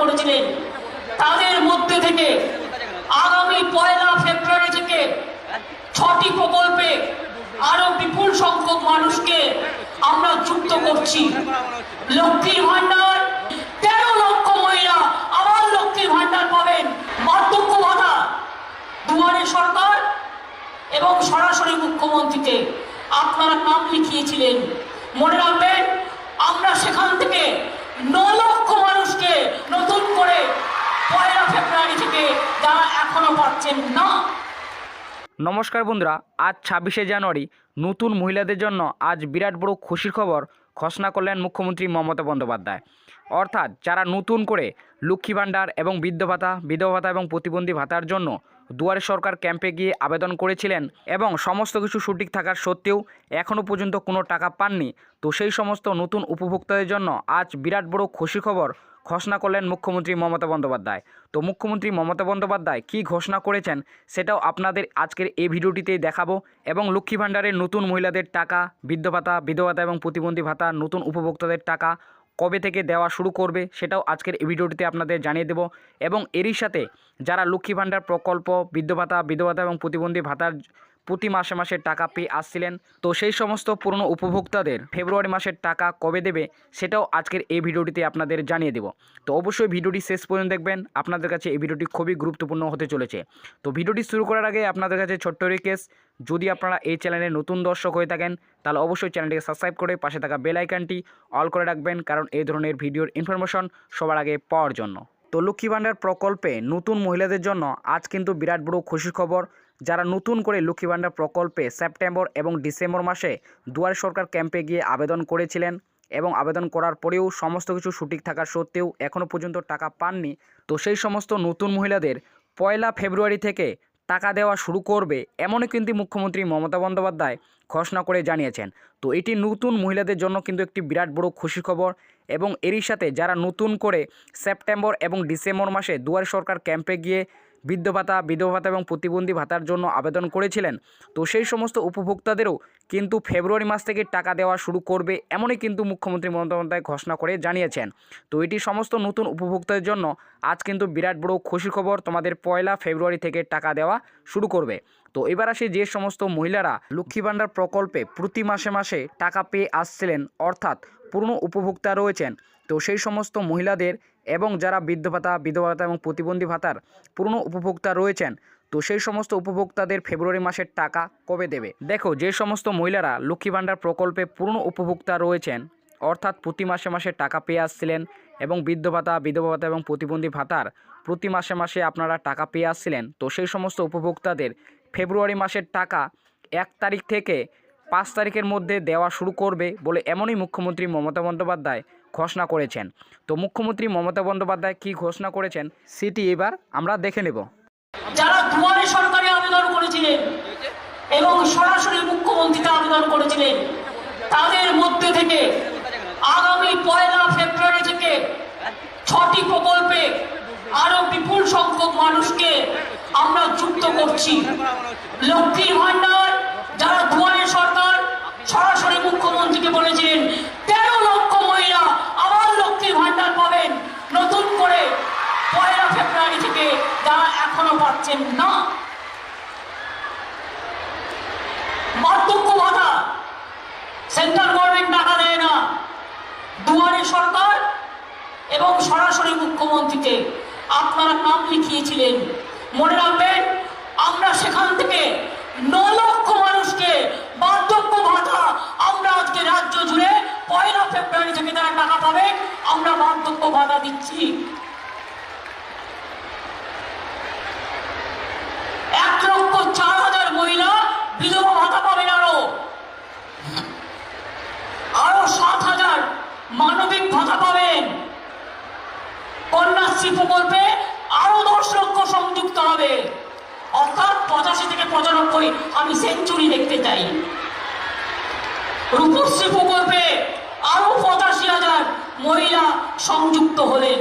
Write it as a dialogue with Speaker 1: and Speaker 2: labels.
Speaker 1: করেছিলেন। তাদের মধ্যে থেকে আগামী পয়লা ফেব্রুয়ারি থেকে ছটি প্রকল্পে আরও বিপুল সংখ্যক মানুষকে আমরা যুক্ত করছি। লক্ষ্মীর ভান্ডার তেরো লক্ষ মহিলা আবার লক্ষ্মীর ভান্ডার পাবেন। বার্ধক্য ভাতা দুয়ারে সরকার এবং সরাসরি মুখ্যমন্ত্রীকে। আপনারা নাম লিখিয়েছিলেন। মনে রাখবেন, আমরা সেখান থেকে ন লক্ষ নতুন করে পয়লা ফেব্রুয়ারি থেকে যারা এখনও পাচ্ছেন না।
Speaker 2: নমস্কার বন্ধুরা, আজ ছাব্বিশে জানুয়ারি, নতুন মহিলাদের জন্য আজ বিরাট বড় খুশির খবর ঘোষণা করলেন মুখ্যমন্ত্রী মমতা বন্দ্যোপাধ্যায়। অর্থাৎ যারা নতুন করে লক্ষ্মী ভাণ্ডার এবং বৃদ্ধ ভাতা, বিধবা ভাতা এবং প্রতিবন্ধী ভাতার জন্য দুয়ারে সরকার ক্যাম্পে গিয়ে আবেদন করেছিলেন এবং সমস্ত কিছু সঠিক থাকার সত্ত্বেও এখনও পর্যন্ত কোনো টাকা পাননি, তো সেই সমস্ত নতুন উপভোক্তাদের জন্য আজ বিরাট বড় খুশি খবর ঘোষণা করলেন মুখ্যমন্ত্রী মমতা বন্দ্যোপাধ্যায়। তো মুখ্যমন্ত্রী মমতা বন্দ্যোপাধ্যায় কী ঘোষণা করেছেন সেটাও আপনাদের আজকের এই ভিডিওটিতে দেখাবো এবং লক্ষ্মী ভাণ্ডারের নতুন মহিলাদের টাকা, বৃদ্ধ ভাতা, বিধবা ভাতা এবং প্রতিবন্ধী ভাতা, নতুন উপভোক্তাদের টাকা কবে থেকে দেওয়া শুরু করবে সেটাও আজকের এই ভিডিওটিতে আপনাদের জানিয়ে দেব এবং এরই সাথে যারা লক্ষ্মী ভাণ্ডার প্রকল্প, বৃদ্ধ ভাতা, বিধবা ভাতা এবং প্রতিবন্ধী ভাতার প্রতি মাসে মাসে টাকা পেয়ে আসছিলেন। তো সেই সমস্ত পুরনো উপভোক্তাদের ফেব্রুয়ারি মাসের টাকা কবে দেবে সেটাও আজকের এই ভিডিওটিতে আপনাদের জানিয়ে দেব। তো অবশ্যই ভিডিওটি শেষ পর্যন্ত দেখবেন। আপনাদের কাছে এই ভিডিওটি খুবই গুরুত্বপূর্ণ হতে চলেছে। তো ভিডিওটি শুরু করার আগে আপনাদের কাছে ছোট্ট রিকোয়েস্ট যদি আপনারা এই চ্যানেলে নতুন দর্শক হয়ে থাকেন, তাহলে অবশ্যই চ্যানেলটিকে সাবস্ক্রাইব করে পাশে থাকা বেল আইকনটি অল করে রাখবেন, কারণ এই ধরনের ভিডিওর ইনফরমেশন সবার আগে পাওয়ার জন্য। তো লক্ষ্মী ভাণ্ডার প্রকল্পে নতুন মহিলাদের জন্য আজ কিন্তু বিরাট বড় খুশির খবর। যারা নতুন করে লক্ষ্মী ভাণ্ডার প্রকল্পে সেপ্টেম্বর এবং ডিসেম্বর মাসে দুয়ারে সরকার ক্যাম্পে গিয়ে আবেদন করেছিলেন এবং আবেদন করার পরেও সমস্ত কিছু সঠিক থাকার সত্ত্বেও এখনও পর্যন্ত টাকা পাননি। তো সেই সমস্ত নতুন মহিলাদের পয়লা ফেব্রুয়ারি থেকে টাকা দেওয়া শুরু করবে এমনই কিন্তু মুখ্যমন্ত্রী মমতা বন্দ্যোপাধ্যায় ঘোষণা করে জানিয়েছেন। তো এটি নতুন মহিলাদের জন্য কিন্তু একটি বিরাট বড় খুশি খবর এবং এরই সাথে যারা নতুন করে সেপ্টেম্বর এবং ডিসেম্বর মাসে দুয়ারে সরকার ক্যাম্পে গিয়ে বৃদ্ধ ভাতা, বিধবা ভাতা এবং প্রতিবন্ধী ভাতার জন্য আবেদন করেছিলেন। তো সেই সমস্ত উপভোক্তাদেরও কিন্তু ফেব্রুয়ারি মাস থেকে টাকা দেওয়া শুরু করবে এমনই কিন্তু মুখ্যমন্ত্রী মমতা বন্দ্যোপাধ্যায় ঘোষণা করে জানিয়েছেন। তো এটি সমস্ত নতুন উপভোক্তাদের জন্য আজ কিন্তু বিরাট বড় খুশি খবর। তোমাদের পয়লা ফেব্রুয়ারি থেকে টাকা দেওয়া শুরু করবে। তো এবার আসে যে সমস্ত মহিলারা লক্ষ্মী ভাণ্ডার প্রকল্পে প্রতি মাসে মাসে টাকা পেয়ে আসছিলেন, অর্থাৎ পুরনো উপভোক্তা রয়েছেন। তো সেই সমস্ত মহিলাদের এবং যারা বৃদ্ধ ভাতা, বিধবা ভাতা এবং প্রতিবন্ধী ভাতার পুরনো উপভোক্তা রয়েছেন, তো সেই সমস্ত উপভোক্তাদের ফেব্রুয়ারি মাসের টাকা কবে দেবে? দেখো, যে সমস্ত মহিলারা লক্ষ্মী ভাণ্ডার প্রকল্পে পুরনো উপভোক্তা রয়েছেন, অর্থাৎ প্রতি মাসে মাসে টাকা পেয়ে আসছিলেন এবং বৃদ্ধ ভাতা, বিধবা ভাতা এবং প্রতিবন্ধী ভাতার প্রতি মাসে মাসে আপনারা টাকা পেয়ে আসছিলেন, তো সেই সমস্ত উপভোক্তাদের ফেব্রুয়ারি মাসের টাকা এক তারিখ থেকে পাঁচ তারিখের মধ্যে দেওয়া শুরু করবে বলে এমনই মুখ্যমন্ত্রী মমতা বন্দ্যোপাধ্যায় ঘোষণা করেছেন। তো মুখ্যমন্ত্রী মমতা বন্দ্যোপাধ্যায় কী ঘোষণা করেছেন সেটি এবার আমরা দেখে নেব।
Speaker 1: যারা দুয়ারে সরকারে আবেদন করেছিলেন এবং সরাসরি মুখ্যমন্ত্রীকে আবেদন করেছিলেন, তাদের মধ্যে থেকে আগামী পয়লা ফেব্রুয়ারি থেকে ছটি প্রকল্পে আরও বিপুল সংখ্যক মানুষকে আমরা যুক্ত করছি। লক্ষ্মীর ভান্ডার যারা দুয়ারে সরকার সরাসরি মুখ্যমন্ত্রীকে বলেছিলেন তেরো লক্ষ মহিলা আবার লক্ষ্মীর ভান্ডার পাবেন নতুন করে পয়লা ফেব্রুয়ারি থেকে যারা পাচ্ছেন না। বার্ধক্য ভাতা সেন্ট্রাল গভর্নমেন্ট টাকা দেয় না। দুয়ারে সরকার এবং সরাসরি মুখ্যমন্ত্রীকে। আপনারা নাম লিখিয়েছিলেন। মনে রাখবেন, আমরা সেখান থেকে ন লক্ষ মানুষকে বার্ধক্য ভাতা আমরা আজকে রাজ্য জুড়ে পয়লা ফেব্রুয়ারি থেকে তারা টাকা পাবে, আমরা বার্ধক্য ভাতা দিচ্ছি এক লক্ষ চার হাজার মহিলা বিধবা ভাতা পাবেন আরও আরও সাত হাজার মানবিক ভাতা পাবেন কন্যাশ্রী প্রকল্পে আরও দশ লক্ষ সংযুক্ত হবে। অর্থাৎ পঁচাশি থেকে পঁচানব্বই আমি সেঞ্চুরি দেখতে চাই। রূপশ্রী প্রকল্পে আরও পঁচাশি হাজার মহিলা সংযুক্ত হলেন।